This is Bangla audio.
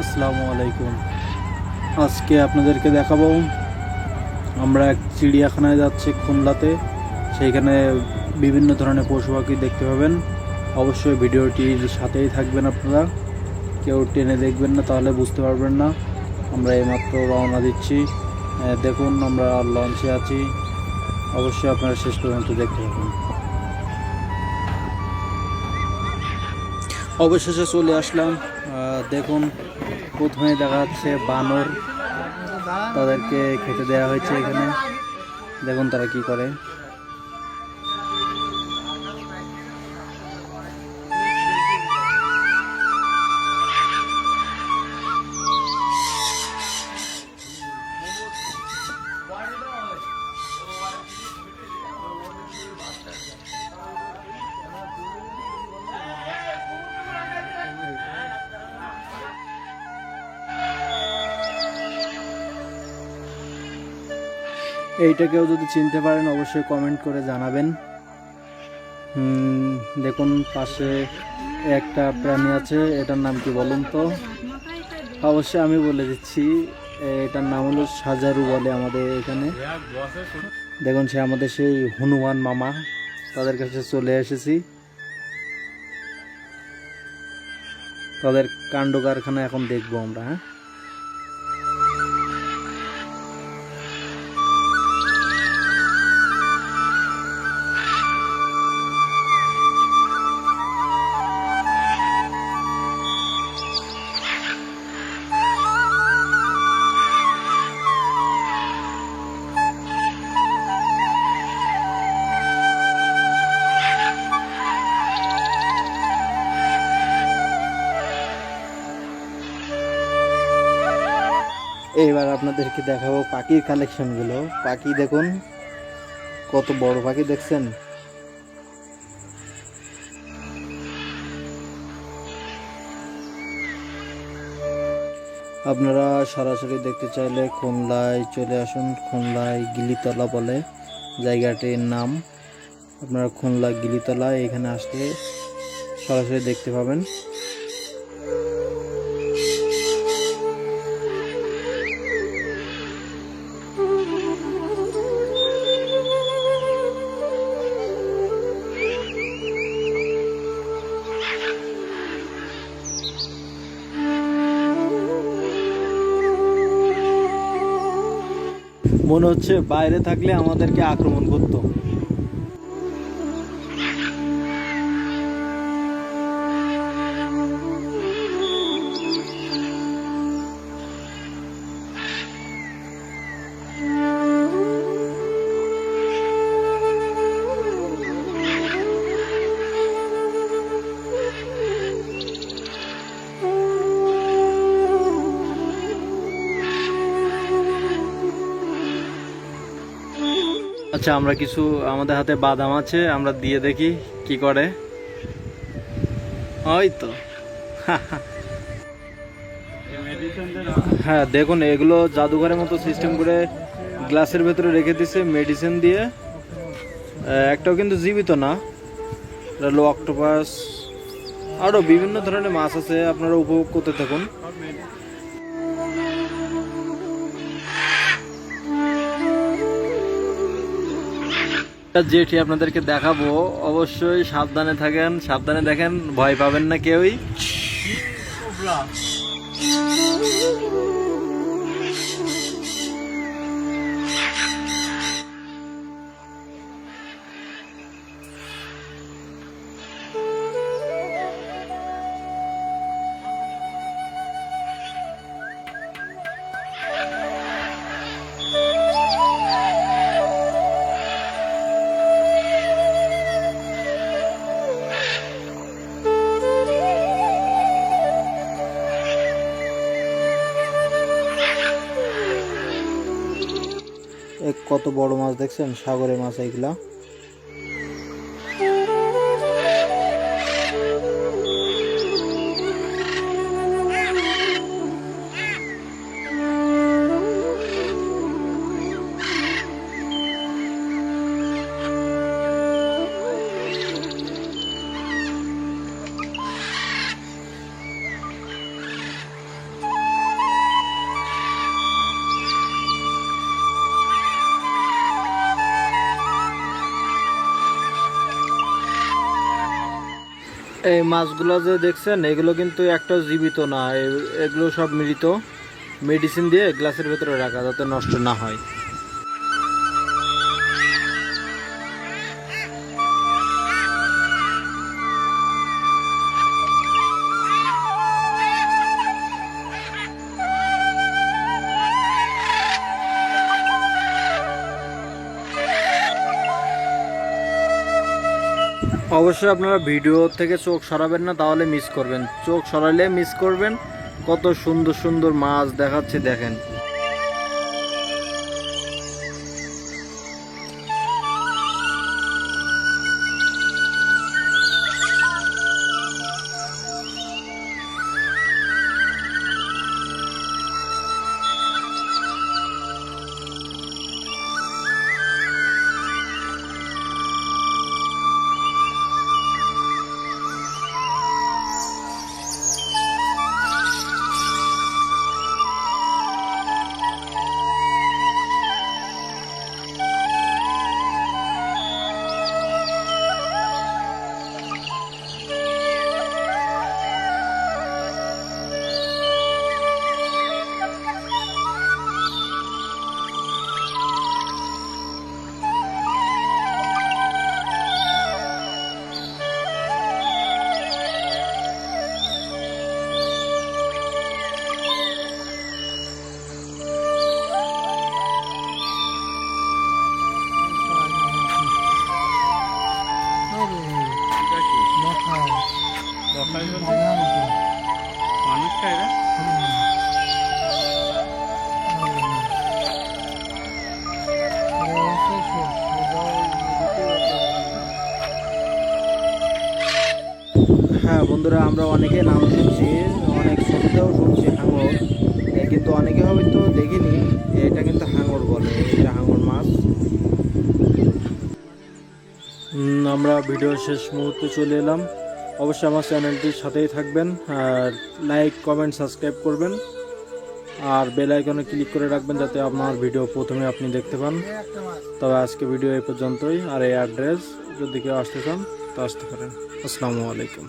আসসালামু আলাইকুম। আজকে আপনাদেরকে দেখাবো, আমরা এক চিড়িয়াখানায় যাচ্ছি খুলনাতে। সেইখানে বিভিন্ন ধরনের পশু পাখি দেখতে পাবেন। অবশ্যই ভিডিওটির সাথেই থাকবেন আপনারা। কেউ টেনে দেখবেন না, তাহলে বুঝতে পারবেন না। আমরা এইমাত্র রওনা দিচ্ছি। দেখুন, আমরা লঞ্চে আছি। অবশ্যই আপনারা শেষ পর্যন্ত দেখতে পাবেন অবশেষে চলে আসলাম। দেখুন প্রথমে দেখা যাচ্ছে বানর। তাদেরকে খেতে দেওয়া হয়েছে এখানে। দেখুন তারা কি করে। এইটা কেউ যদি চিনতে পারেন, অবশ্যই কমেন্ট করে জানাবেন। দেখুন, পাশে একটা প্রাণী আছে, এটার নাম কি বলুন তো? অবশ্যই আমি বলে দিচ্ছি, এটার নাম হলো সাজারু বলে আমাদের এখানে। দেখুন, সে আমাদের সেই হনুমান মামা, তাদের কাছে চলে এসেছি। তাদের কাণ্ড কারখানা এখন দেখব আমরা হ্যাঁ? এইবার আপনাদেরকে দেখাবো পাখির কালেকশনগুলো পাখি দেখুন, কত বড় পাখি দেখছেন? আপনারা সরাসরি দেখতে চাইলে খুলনায় চলে আসুন, খুলনায় গিলিতলা বলে জায়গাটির নাম। আপনারা খুলনা গিলিতলা এখানে আসলে সরাসরি দেখতে পাবেন। মনে হচ্ছে বাইরে থাকলে আমাদেরকে আক্রমণ করতো। আচ্ছা আমরা কিছু, আমাদের হাতে বাদাম আছে, আমরা দিয়ে দেখি কি করে। ওই তো। হ্যাঁ দেখুন, এগুলো জাদুঘরের মতো সিস্টেম করে গ্লাসের ভেতরে রেখে দিছে মেডিসিন দিয়ে। একটাও কিন্তু জীবিত না। হলো অক্টোপাস আরও বিভিন্ন ধরনের মাছ আছে, আপনারা উপভোগ করতে থাকুন। যেটি আপনাদেরকে দেখাবো অবশ্যই সাবধানে থাকেন সাবধানে দেখেন ভয় পাবেন না কেউই। কত বড় মাছ দেখছেন? সাগরের মাছ এইগুলা। এই মাছগুলো যে দেখছেন, এগুলো কিন্তু একটা জীবিত না এগুলো সব মৃত। মেডিসিন দিয়ে গ্লাসের ভেতরে রাখা যাতে নষ্ট না হয়। অবশ্যই আপনারা ভিডিও থেকে চোখ সরাবেন না, তাহলে মিস করবেন। চোখ সরালে মিস করবেন। কত সুন্দর সুন্দর মাছ দেখাচ্ছে, দেখেন। বন্ধুরা, আমরা অনেকে নাম শুনছি, অনেক ছবিতেও শুনছি হাঙর কিন্তু অনেকে হয়তো দেখিনি এটা কিন্তু হাঙর বলে, এটা হাঙর মাছ। আমরা ভিডিও শেষ মুহূর্তে চলে এলাম। অবশ্যই আমার চ্যানেলটির সাথেই থাকবেন, আর লাইক, কমেন্ট, সাবস্ক্রাইব করবেন। আর বেল আইকনে ক্লিক করে রাখবেন যাতে আমার ভিডিও প্রথমে আপনি দেখতে পান। তবে আজকে ভিডিও এই পর্যন্তই, আর এই অ্যাড্রেস যদি কেউ আসতে চান, তো আসতে পারেন। আসসালামু আলাইকুম।